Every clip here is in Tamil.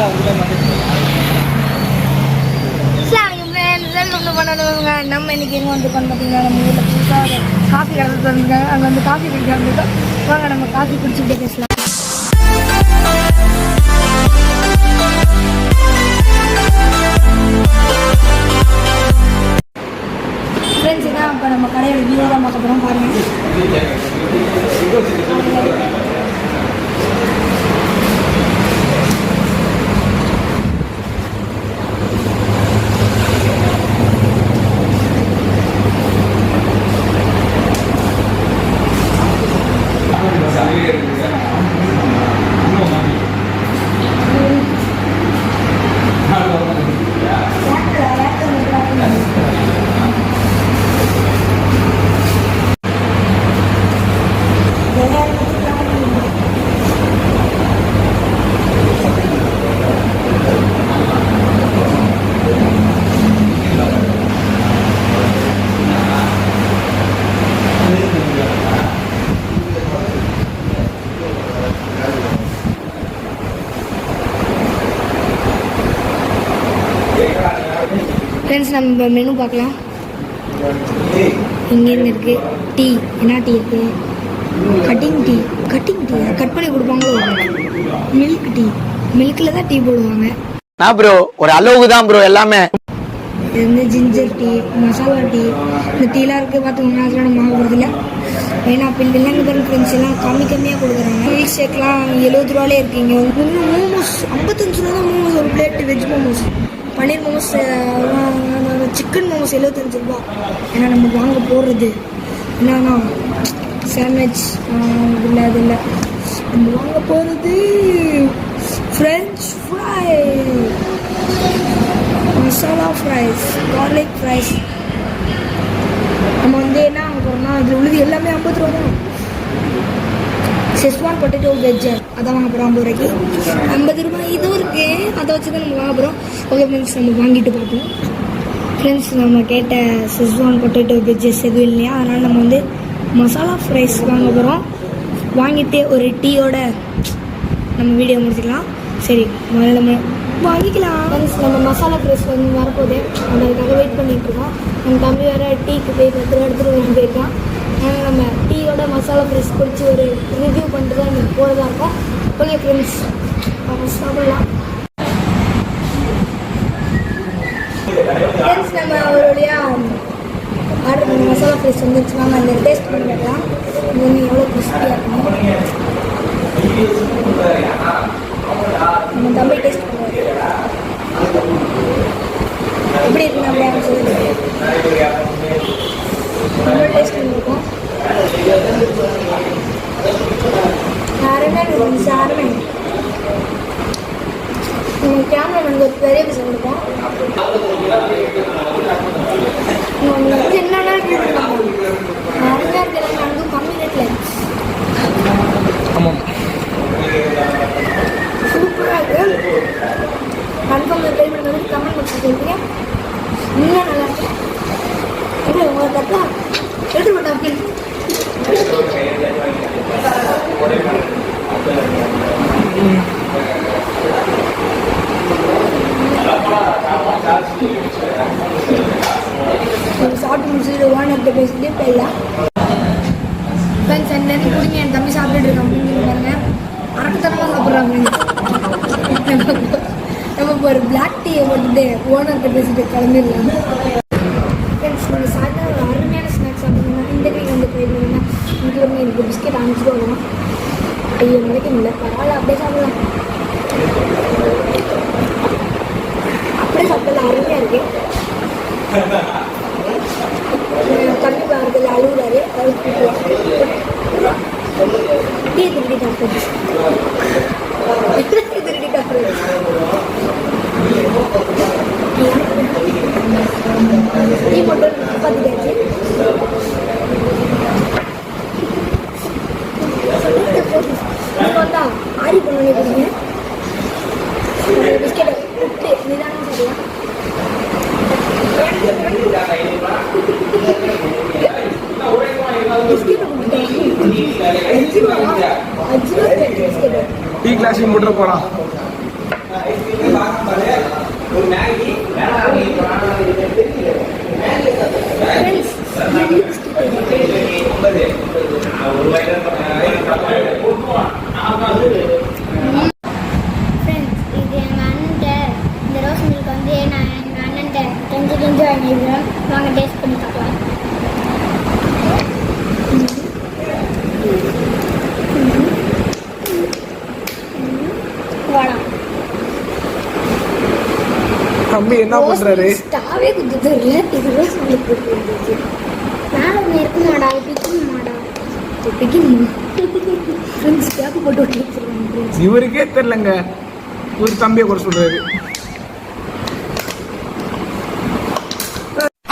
ஒன்று பண்ணணுங்க நம்ம இன்னைக்கு எங்கே வந்துருக்கோம் பார்த்தீங்கன்னா நம்ம வீட்டில் புதுசாக காஃபி கடை வந்துருக்காங்க அங்கே வந்து காஃபி குடிக்க வந்துருக்கோம். வாங்க நம்ம காஃபி குடிச்சுக்கிட்டே பேசலாம். ஃப்ரெண்ட்ஸ் நம்ம மெனு பார்க்கலாம். இங்கேருந்து இருக்கு. டீ என்ன டீ இருக்கு? Cutting tea cutting tea cut பண்ணி கொடுப்பாங்களோ மில்க் டீ மில்கில் தான் டீ போடுவாங்க. நான் ப்ரோ ஒரு அளவுக்கு தான் ப்ரோ எல்லாமே. இது வந்து ஜிஞ்சர் டீ மசாலா டீ இந்த டீலாம் இருக்குது பார்த்துக்கோங்க அதெல்லாம் நம்ம வாங்குறதில்ல பைனாப்பிள் இல்லைங்க பாருங்க ஃப்ரெண்ட்ஸ் எல்லாம் கம்மி கம்மியாக கொடுக்குறாங்க. மில்க் ஷேக்லாம் எழுபது ரூபாலே இருக்கீங்க. இன்னும் மோமோஸ் ஐம்பத்தஞ்சு ரூபா தான் மோமோஸ் ஒரு plate veg momos paneer momos chicken momos எழுபத்தஞ்சு ரூபா. ஏன்னா நம்ம வாங்க போடுறது என்னன்னா சாண்ட்விச் இல்லை அது இல்லை நம்ம வாங்க போகிறது French fry masala fries garlic fries நம்ம வந்து என்ன வாங்க போகிறோம்னா இதில் உள்ளது எல்லாமே ஐம்பது ரூபா தான் செஸ்வான் பொட்டேட்டோ வெஜ் அதான் வாங்க போகிறோம் ஐம்பது ரூபாய்க்கு. ஐம்பது ரூபாய் இதுவும் இருக்குது அதை வச்சு தான் நம்ம வாங்க போகிறோம் ஓகே ஃப்ரெண்ட்ஸ் நம்ம வாங்கிட்டு பார்ப்போம். ஃப்ரெண்ட்ஸ் நம்ம கேட்ட செஸ்வான் பொட்டேட்டோ வெஜ்ஜஸ் எதுவும் இல்லையா? அதனால் நம்ம வந்து மசாலா ஃப்ரைஸ் வாங்க போகிறோம் வாங்கிட்டு ஒரு டீயோட நம்ம வீடியோ முடிச்சுக்கலாம். சரி முதல்ல நம்ம வாங்கிக்கலாம். ஃப்ரெண்ட்ஸ் நம்ம மசாலா ஃப்ரைஸ் வந்து வரப்போகுது. அதுக்காக வெயிட் பண்ணிட்டு இருக்கோம். நம்ம தம்பி வேறு டீக்கு போய் பத்து ரூபா எடுத்துகிட்டு வந்து போயிருக்கான். அதனால் நம்ம டீ டீயோட மசாலா ப்ரெஸ் குடிச்சு ஒரு ரிவ்யூ பண்ணிட்டு தான் எனக்கு போகிறதா இருக்கும். ஓகே ஃப்ரெண்ட்ஸ் நம்ம சாப்பிடலாம். ஃப்ரெண்ட்ஸ் நம்ம ஒரு வழியாக ஆர்டர் பண்ண மசாலா ப்ரெஸ் வந்துச்சு வாங்க அந்த டேஸ்ட் பண்ணிடலாம் இது வந்து எவ்வளோ கிறிஸ்பியாக இருக்கும் நம்ம தம்பி டேஸ்ட் பண்ணுவோம். எப்படி இருக்கு நம்ம சொல்லி ரொம்ப டேஸ்ட் பண்ணியிருக்கோம் யாருமே இருந்துச்சு யாருமே நம்ம கேமராமேனுக்கு ஒரு பெரிய பீஸ் கொடுப்போம் உங்களுக்கு என்னென்ன கேட்கலாம் நிறையா இருக்கிறாங்க அதுவும் கம்மி ரேட்டில் ஆமாம் சூப்பராக இருக்கு கன்ஃபார்ம் ட்ரை பண்ணுறது கமெண்ட் பாக்ஸ் சொல்லுங்க இன்னும் நல்லா இருக்கு இல்லை உங்களை தப்பா எடுத்து மாட்டாங்க சாப்பிட்டு முடிச்சுட்டு ஓனர்கிட்ட பேசிட்டு போயிடலாம் ஃப்ரெண்ட்ஸ் என்னன்னு குடிங்க. என் தம்பி சாப்பிட்டுட்டு இருக்கான். அப்படின்னு பாருங்க. அரக்கத்தனமாக சாப்பிட்றாங்க. நம்ம இப்போ ஒரு பிளாக் டீயை போட்டுட்டு ஓனர்கிட்ட பேசிட்டு கிளம்பிடலாம். ஃப்ரெண்ட்ஸ் நீங்கள் మనకి మినపడాలు అప్పుడే చదవాలి అప్పుడే చదవాలి అరుణ్యానికి కన్ను కాదు అలుగుదారి ఇట్టే తిరిగి కాకపోతే ఇట్టే తిరిగి కాకపోతే ఈ ఫోటో పది விட்டுற போறான் வாங்க டேஸ்ட் பண்ணி பார்க்கலாம். வாடா. தம்பி என்ன பண்றாரு? ஸ்டாவே கொஞ்சம் தெரியல இது ரோஸ் மில்க் போட்டு வந்துச்சு மேலே இருக்கு மாடா பிக்கிங் மாடா. பிகின் ஃப்ரெண்ட்ஸ் கேப் போட்டு விட்டு வச்சிருக்காங்க ஃப்ரெண்ட்ஸ் இவருக்கே தெரியலங்க. ஒரு தம்பியை குறை சொல்றாரு.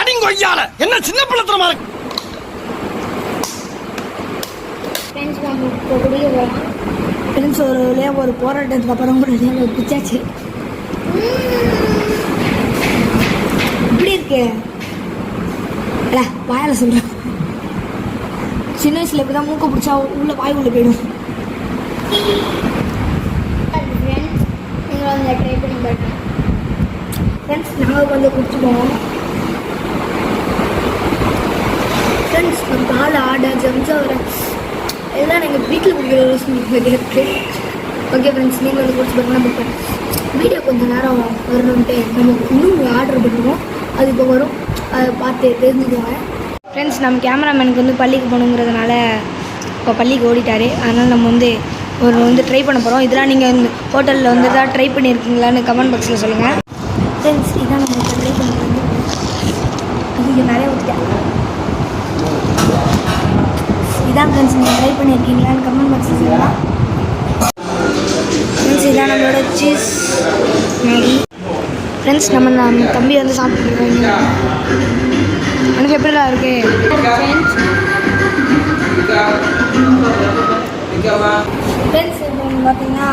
அடிங்கொய்யால என்ன சின்ன பிள்ளைத்தனமா இருக்கு? ஃப்ரெண்ட்ஸ் நம்ம இப்போ குடிக்க போகலாம் ஃப்ரெண்ட்ஸ் ஒரு வழியாக ஒரு போராட்டத்துக்கு அப்புறம் கூட ஒரு பிச்சாச்சு இப்படி இருக்கு. அட வாயால சொல்கிறேன் சின்ன வயசுல இப்படி தான் மூக்க பிடிச்சா உள்ள வாய் உள்ள போயிடும். ஃப்ரெண்ட்ஸ் நீங்கள் வந்து ட்ரை ஃப்ரெண்ட்ஸ் நாங்கள் கொஞ்சம் குடிச்சுப்போம் ஃப்ரெண்ட்ஸ் நம்ம பால் ஆடை ஜம்ஸா வர. இதெல்லாம் எங்கள் வீட்டில் குடிக்கிற ரோஸ் மில்க் இருக்கு ஓகே ஃப்ரெண்ட்ஸ் நீங்கள் வந்து குடிச்சு பாருங்க நம்ம வீடியோ கொஞ்சம் நேரம் வரணுன்ட்டு நம்ம இன்னும் ஆர்டர் பண்ணுவோம். அது இப்போ வரும். அதை பார்த்து தெரிஞ்சுக்குவாங்க ஃப்ரெண்ட்ஸ் நம்ம கேமராமேனுக்கு வந்து பள்ளிக்கு போகணுங்கிறதுனால இப்போ பள்ளிக்கு ஓடிட்டாரு. அதனால் நம்ம வந்து ஒரு வந்து ட்ரை பண்ண போகிறோம் இதெல்லாம் நீங்கள் இந்த ஹோட்டலில் வந்து தான் ட்ரை பண்ணியிருக்கீங்களான்னு கமெண்ட் பாக்ஸில் சொல்லுங்கள் ஃப்ரெண்ட்ஸ் இதான் நம்ம இப்போ ட்ரை பண்ணிருக்கோம் இங்கே நிறைய ஊற்றிட்டேன் இதான் ஃப்ரெண்ட்ஸ் நீங்கள் ட்ரை பண்ணியிருக்கீங்களான்னு கமெண்ட் பாக்ஸில் சொல்லலாம் ஃப்ரெண்ட்ஸ் இதான் நம்மளோட சீஸ் மேகி ஃப்ரெண்ட்ஸ் நம்ம நம்ம தம்பி வந்து சாப்பிட்டுருக்காங்க. எனக்கு எப்படிலாம் இருக்கு? ஃப்ரெண்ட்ஸ் பார்த்தீங்கன்னா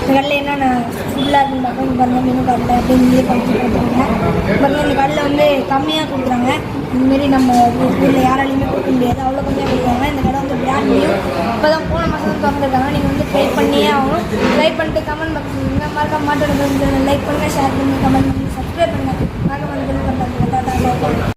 இந்த கடையில் என்னென்ன ஃபுல்லாக இருக்குன்னு இங்கே பாருங்கள் மீன் கார்டில் அப்படின்னு படிச்சு கொடுத்துருங்க பாருங்கள் இந்த கடையில் வந்து கம்மியாக கொடுக்குறாங்க. இதுமாரி நம்ம ஊரில் யாராலையுமே கொடுக்க முடியாது. அவ்வளோ கம்மியாக கொடுக்குறாங்க. இந்த கடை வந்து பிராண்ட் நியூ இப்போ தான் போன மாதம் தான் திறந்துருக்காங்க. நீங்கள் வந்து ட்ரை பண்ணியே ஆகணும். ட்ரை பண்ணிட்டு கமெண்ட் பாக்ஸ் மறக்காம மாட்டோட லைக் பண்ணுங்கள் ஷேர் பண்ணுங்கள் கமெண்ட் பண்ணுங்கள் சப்ஸ்கிரைப் பண்ணுங்கள்